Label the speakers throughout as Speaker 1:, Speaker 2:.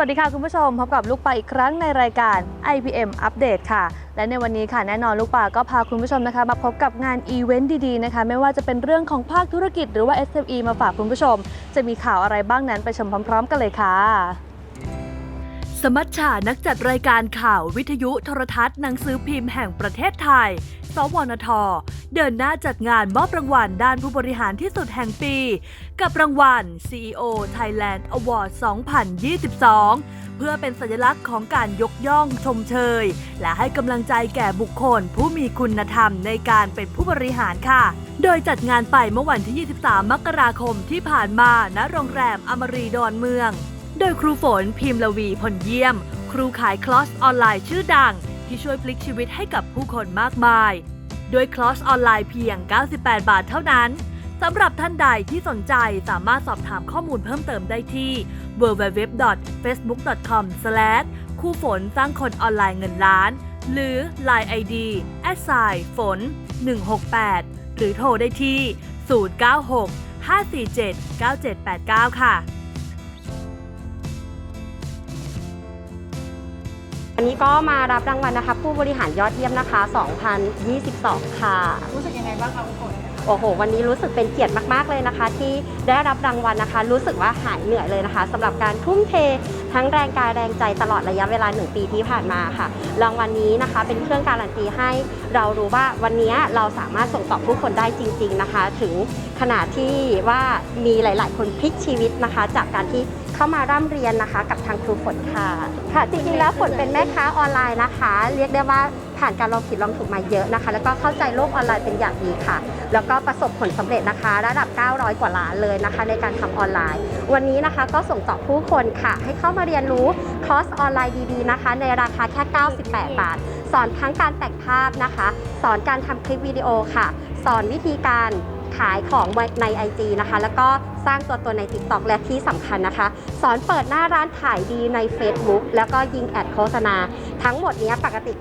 Speaker 1: วัสดีค่ะคุณผู้ชมพบกับลูกปลาอีกครั้งในรายการ IPM อัปเดตค่ะ และในวันนี้ค่ะแน่นอนลูกปลาก็พาคุณผู้ชมนะคะ มาพบกับงานอีเวนต์ดีๆนะคะ ไม่ว่าจะเป็นเรื่องของภาคธุรกิจหรือว่า SME มาฝากคุณผู้ชม จะมีข่าวอะไรบ้างนั้นไปชมพร้อม ๆ กันเลยค่ะ สมัชชานักจัดรายการข่าววิทยุโทรทัศน์หนังสือพิมพ์แห่งประเทศไทย สวนท เดินหน้าจัดงานมอบรางวัลด้านผู้บริหารที่สุดแห่งปี กับรางวัล CEO Thailand Award 2022 เพื่อเป็นสัญลักษณ์ของการยกย่องชมเชย และให้กำลังใจแก่บุคคลผู้มีคุณธรรมในการเป็นผู้บริหารค่ะ โดยจัดงานไปเมื่อวันที่ 23 มกราคมที่ผ่านมาณโรงแรมอมรีดอนเมือง โดยครูฝนพิมพ์ลวีพลเยี่ยม ครูขายคลอสออนไลน์ชื่อดัง ที่ช่วยพลิกชีวิตให้กับผู้คนมากมายโดยคลอสออนไลน์เพียง 98 บาทเท่านั้นสำหรับท่านใดที่สนใจสามารถสอบถามข้อมูลเพิ่มเติมได้ที่ www.facebook.com ครูฝนสร้างคนออนไลน์เงินล้าน หรือ Line ID แอดไซฝน168 หรือโทรได้ที่ 096 547 9789 ค่ะ
Speaker 2: วันนี้ก็มารับรางวัลนะคะ ผู้บริหารยอดเยี่ยมนะคะ 2022 ค่ะ
Speaker 3: รู้สึกยังไงบ้างคะคุณฝน
Speaker 2: โอ้โห วันนี้รู้สึกเป็นเกียรติมาก ๆ เลยนะคะ ที่ได้รับรางวัลนะคะ รู้สึกว่าหายเหนื่อยเลยนะคะสำหรับการทุ่มเททั้งแรงกายแรงใจตลอดระยะเวลา 1 ปีที่ผ่านมาค่ะ รางวัลนี้นะคะ เป็นเครื่องการันตีให้เรารู้ว่าวันนี้เราสามารถส่งต่อผู้คนได้จริง ๆนะคะ ถึงขนาดที่ว่ามีหลาย ๆ คนพลิกชีวิตนะคะ จากการที่ เข้ามาร่ำเรียนนะคะ กับทางครูฝนค่ะค่ะ จริงๆแล้วฝนเป็นแม่ค้าออนไลน์นะคะ เรียกได้ว่าผ่านการลองผิดลองถูกมาเยอะนะคะ แล้วก็เข้าใจโลกออนไลน์เป็นอย่างดีค่ะ แล้วก็ประสบผลสำเร็จนะคะ ระดับ 900 กว่าล้านเลยนะคะ ในการทำออนไลน์ วันนี้นะคะก็ส่งต่อผู้คนค่ะ ให้เข้ามาเรียนรู้คอร์สออนไลน์ดีๆนะคะ ในราคาแค่ 98 บาท สอนทั้งการแต่งภาพนะคะ สอนการทำคลิปวิดีโอค่ะ สอนวิธีการขายของใน IG นะคะ แล้วก็สร้างตัวตนใน TikTok และที่สำคัญนะคะ สอนเปิดหน้าร้านขายดีใน Facebook แล้วก็ยิงแอดโฆษณา ทั้งหมดนี้ปกติ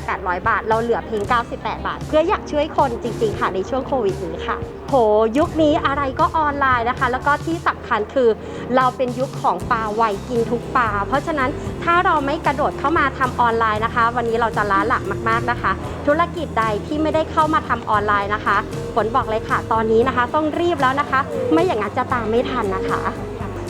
Speaker 2: 9,800 บาท เราเหลือเพียง 98 บาท เพื่ออยากช่วยคนจริง ๆ ค่ะในช่วงโควิดนี้ค่ะ โห ยุคนี้อะไรก็ออนไลน์นะคะ แล้วก็ที่สำคัญคือเราเป็นยุคของปลาไวกินทุกปลาเพราะฉะนั้นถ้าเราไม่กระโดดเข้ามาทำออนไลน์นะคะ วันนี้เราจะล้าหลักมาก ๆนะคะ ธุรกิจใดที่ไม่ได้เข้ามาทำออนไลน์นะคะฝนบอกเลยค่ะ ตอนนี้นะคะ ต้องรีบแล้วนะคะ ไม่อย่างนั้นจะตามไม่ทันนะคะ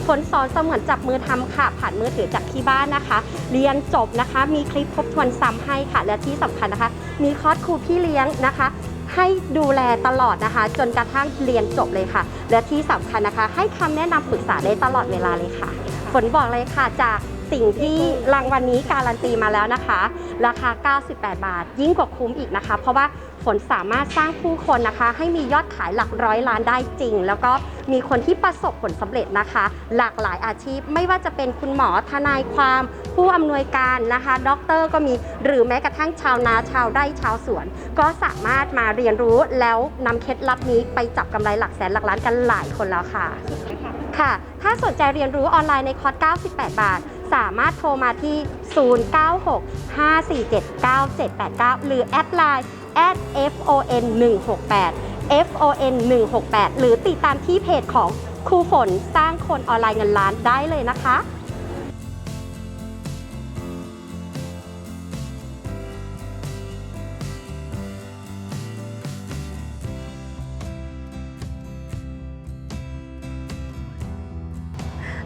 Speaker 2: ฝนสอนเสมือนจับมือทำค่ะ ผ่านมือถือจากที่บ้านนะคะ เรียนจบนะคะ มีคลิปทบทวนซ้ำให้ค่ะ และที่สำคัญนะคะ มีคอร์สครูพี่เลี้ยงนะคะ ให้ดูแลตลอดนะคะ จนกระทั่งเรียนจบเลยค่ะ และที่สำคัญนะคะ ให้คำแนะนำปรึกษาได้ตลอดเวลาเลยค่ะฝนบอกเลยค่ะจากสิ่งที่รางวัลนนี้การันตีมาแล้วนะคะ ราคา 98 บาท ยิ่งกว่าคุ้มอีกนะคะ เพราะว่าฝนสามารถสร้างผู้คนนะคะ ให้มียอดขายหลักร้อยล้านได้จริง แล้วก็ มีคนที่ประสบผลสำเร็จนะคะ หลากหลายอาชีพไม่ว่าจะเป็นคุณหมอทนายความ ผู้อำนวยการนะคะด็อกเตอร์ก็มีหรือแม้กระทั่งชาวนาชาวไร่ชาวสวน ก็สามารถมาเรียนรู้แล้วนำเคล็ดลับนี้ไปจับกำไรหลักแสนหลักล้านกันหลายคนแล้วค่ะค่ะ ถ้าสนใจเรียนรู้ออนไลน์ในคอร์ส 98 บาท สามารถโทรมาที่ 096-547-9789 หรือแอดไลน์ at fon 168 fon 168หรือติดตามที่เพจของครูฝนสร้างคนออนไลน์เงินล้านได้เลยนะคะ